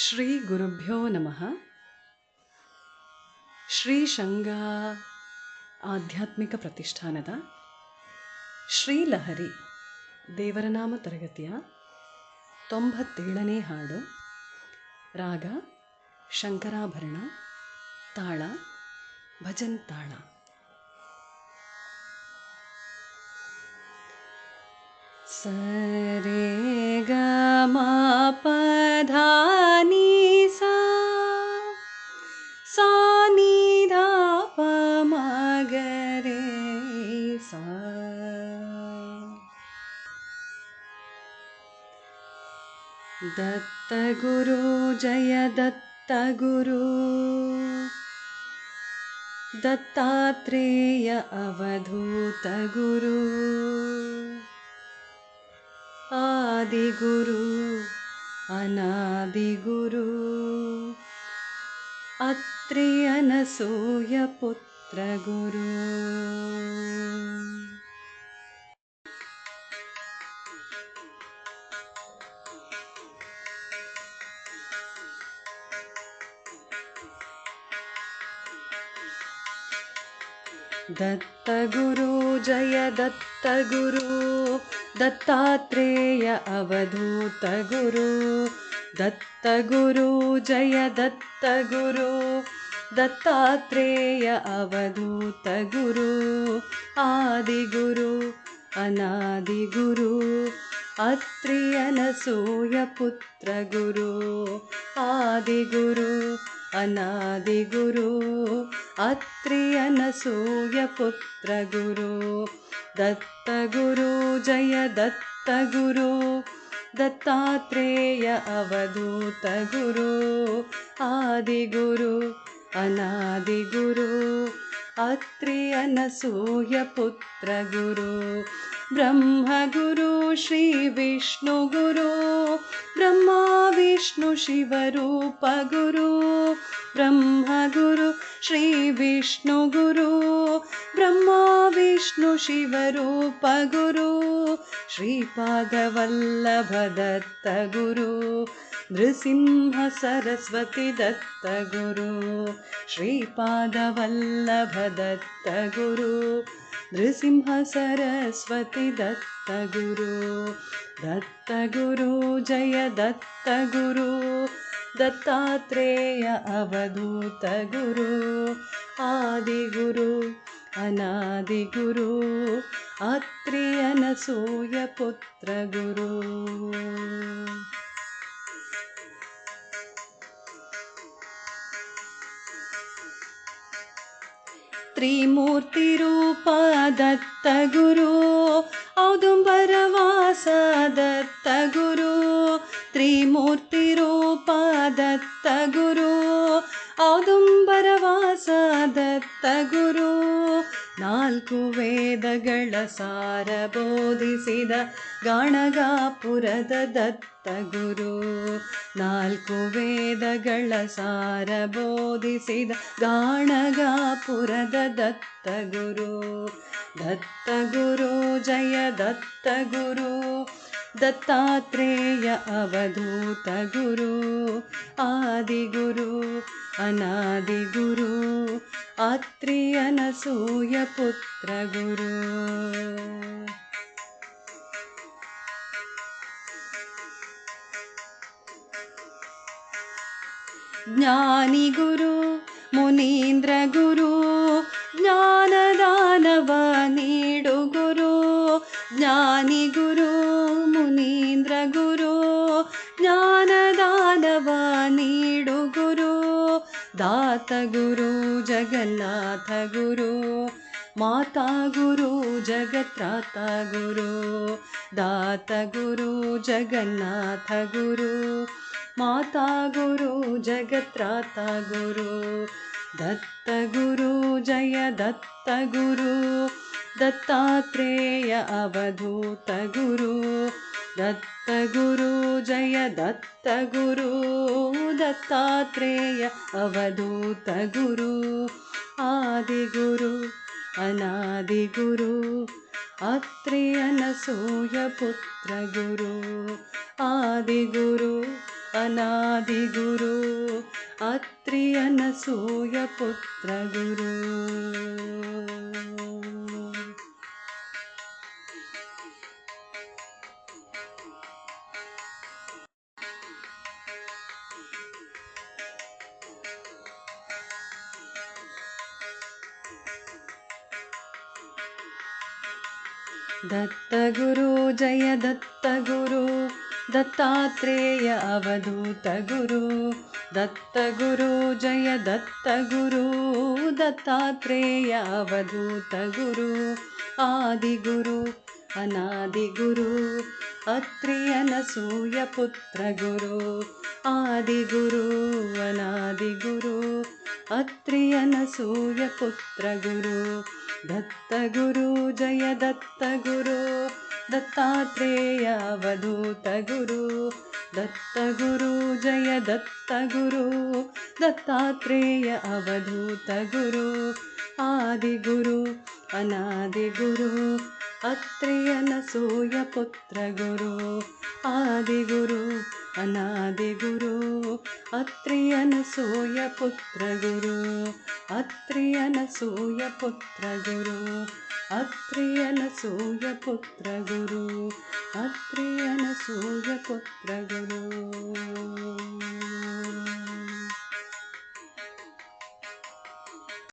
ಶ್ರೀಗುರುಭ್ಯೋ ನಮಃ. ಶ್ರೀ ಶಂಗ ಆಧ್ಯಾತ್ಮಿಕ ಪ್ರತಿಷ್ಠಾನದ ಶ್ರೀಲಹರಿ ದೇವರನಾಮ ತರಗತಿಯ ತೊಂಬತ್ತೇಳನೇ ಹಾಡು. ರಾಗ, ಶಂಕರಾಭರಣ, ತಾಳ, ಭಜನ್ ತಾಳ. ಸರೆ दत्तगुरुजय दत्तगुरु। दत्तात्रेय अवधूतगुरु। आदिगुरु अनादिगुरु। अत्रियनसूयपुत्रगुरु। दत्तगुरु जय दत्तगुरु। दत्तात्रेय अवधूतगुरु। दत्तगुरु जय दत्तगुरु। दत्तात्रेय अवधूतगुरु। आदिगुरु अनादिगुरु अत्रि अनसूयपुत्रगुरु आदिगुरु अनादिगुरु अत्रि अनसूयपुत्रगुरु दत्तगुरु जय दत्तगुरु दत्तात्रेय अवधूतगुरु आदिगुरु अनादिगुरु अत्रि अनसूयपुत्रगुरु ब्रह्मगुरु श्रीविष्णुगुरु ब्रह्मा विष्णु शिवरूपगुरु ब्रह्मगुरु श्रीविष्णुगुरु ब्रह्मा शिवरूपगुरु श्रीपादवल्लभदत्तगुरु नृसिंह सरस्वती दत्तगुरु श्रीपादवल्लभदत्तगुरु नृसिंह सरस्वती दत्तगुरु जय दत्तगुरु दत्तात्रेय अवधूतगुरु आदिगुरु अनादिगुरु अत्रि त्रिमूर्तिरूप दत्तगुरु औदुम्बरवास दत्तगुरु त्रिमूर्तिरूप दत्तगुरु औदुम्बरवास दत्तगुरु ನಾಲ್ಕು ವೇದಗಳ ಸಾರ ಬೋಧಿಸಿದ ಗಾಣಗಾಪುರದ ದತ್ತಗುರು ನಾಲ್ಕು ವೇದಗಳ ಸಾರ ಬೋಧಿಸಿದ ಗಾಣಗಾಪುರದ ದತ್ತಗುರು ದತ್ತಗುರು ಜಯ ದತ್ತಗುರು ದತ್ತಾತ್ರೇಯ ಅವಧೂತ ಗುರು ಆದಿಗುರು ಅನಾದಿಗುರು ಅತ್ರಿ ಅನಸೂಯ अत्रियनसूयपुत्रगुरु। ज्ञानी गुरु मुनीन्द्र दात गुरु जगन्नाथ गुरु माता गुरु जगत्राता गुरु दात गुरु जगन्नाथ गुरु माता गुरु जगत्राता गुरु दत्त गुरु जय दत्त गुरु दत्तात्रेय अवधूत गुरु। दत्तगुरु जय दत्तगुरु दत्तात्रेय अवधूतगुरु आदिगुरु अनादिगुरु अत्रेयनसूयपुत्रगुरु आदिगुरु अनादिगुरु अत्रियनसूयपुत्रगुरु। दत्तगुरु जय दत्तगुरु दत्तात्रेय अवधूतगुरु दत्तगुरु जय दत्तगुरु दत्तात्रेय अवधूतगुरु आदिगुरु अनादिगुरु अत्रियनसूयपुत्रगुरु आदिगुरु अनादिगुरु अत्रियनसूयपुत्रगुरु दत्तगुरु जय दत्तगुरु दत्तात्रेयावधूतगुरु दत्तगुरु जय दत्तगुरु दत्तात्रेय अवधूतगुरु आदिगुरु अनादिगुरु ಅತ್ರಿಯನಸೂಯ ಪುತ್ರ ಗುರು ಆದಿಗುರು, ಅನಾದಿಗುರು. ಅತ್ರಿಯನಸೂಯ ಪುತ್ರ ಗುರು ಅತ್ರಿಯನಸೂಯ ಪುತ್ರ ಗುರು ಅತ್ರಿಯನಸೂಯ ಪುತ್ರ ಗುರು ಅತ್ರಿಯನಸೂಯ ಪುತ್ರ ಗುರು